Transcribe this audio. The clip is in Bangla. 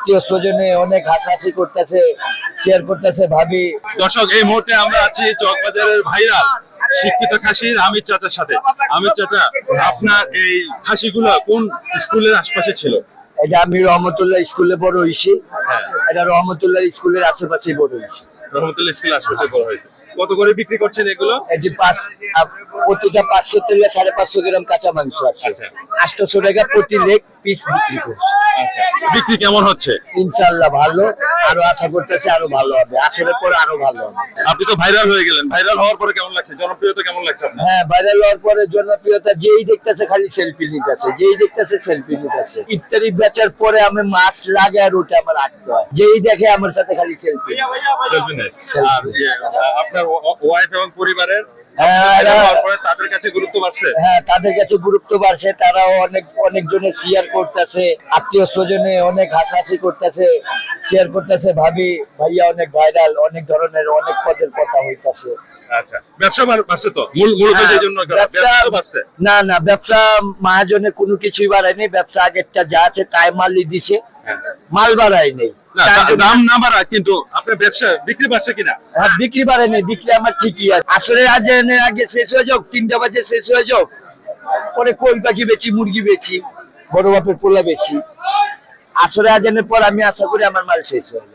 আত্মীয় স্বজনে অনেক হাসাহাসি করতেছে শেয়ার করতেছে ভাবি। দর্শক এই মুহূর্তে আমরা আছি চকবাজারের ভাইরাল শিক্ষিত খাসির আমির চাচার সাথে। আমির চাচা আপনার এই খাসিগুলো কোন স্কুলের আশপাশে ছিল? এটা আমি রহমতুল্লাহ স্কুলে বড় হয়েছি। হ্যাঁ। এটা রহমতুল্লাহ স্কুলের আশেপাশে বড় হয়েছি। রহমতুল্লাহ স্কুলের আশপাশে করা হয়েছে। কত করে বিক্রি করছেন এগুলো? এটি পাঁচ প্রতিটা পাঁচশো থেকে সাড়ে পাঁচশো গ্রাম কাঁচা মাংস আছে। আচ্ছা। আটশোশো টাকা প্রতি লেগ পিস বিক্রি করছে। বিক্রি কেমন হচ্ছে? ইনশাল্লাহ ভালো। আরও আশা করতেছে আরও ভালো হবে। আসলে পরে আরও ভালো হবে। আপনি তো ভাইরাল হয়ে গেলেন। ভাইরাল হওয়ার পরে কেমন লাগছে? জনপ্রিয়তা কেমন লাগছে আপনার? হ্যাঁ ভাইরাল হওয়ার পরে জনপ্রিয়তা যেই দেখতেছে খালি সেলফি নিতেছে যেই দেখতেছে সেলফি নিতেছে ইত্যাদি বেচার পরে আমি মাছ লাগে আর ওটা আমার আটতে হয়। যেই দেখে আমার সাথে খালি সেলফি Selfie নেয়। আর ইয়ে, আপনার ওয়াইফ এবং পরিবারের হ্যাঁ, তাদের কাছে গুরুত্ব বাড়ছে? হ্যাঁ তাদের কাছে গুরুত্ব বাড়ছে। তারাও অনেক অনেকজনে শেয়ার করতেছে আত্মীয় স্বজনে অনেক হাসাহাসি করতেছে শেয়ার করতেছে। ভাবি ভাইয়া অনেক ভাইরাল অনেক ধরনের অনেক পদের কথা হইতাছে। আচ্ছা ব্যবসা বাড়- বাড়ছে তো? মূল মূলত হ্যাঁ, জন্য ব্যবসা না না ব্যবসা মহাজনে কোনো কিছুই বাড়ায়নি। ব্যবসা আগেরটা যা আছে তাই মালই দিছে। মাল বাড়ায় দাম না বাড়া কিন্তু আপনার ব্যবসা বিক্রি বাড়ছে কিনা? হ্যাঁ, বিক্রি বিক্রি আমার ঠিকই আছে। আসলে আজ এনে আগে শেষ হয়ে যাক তিনটা বাজে শেষ হয়ে যাক। পরে কই পাখি বেচি মুরগি বেচি বড় বাপের পোলা বেচি। আসলে আজানের পর আমি আশা করি আমার মাল শেষ হয়ে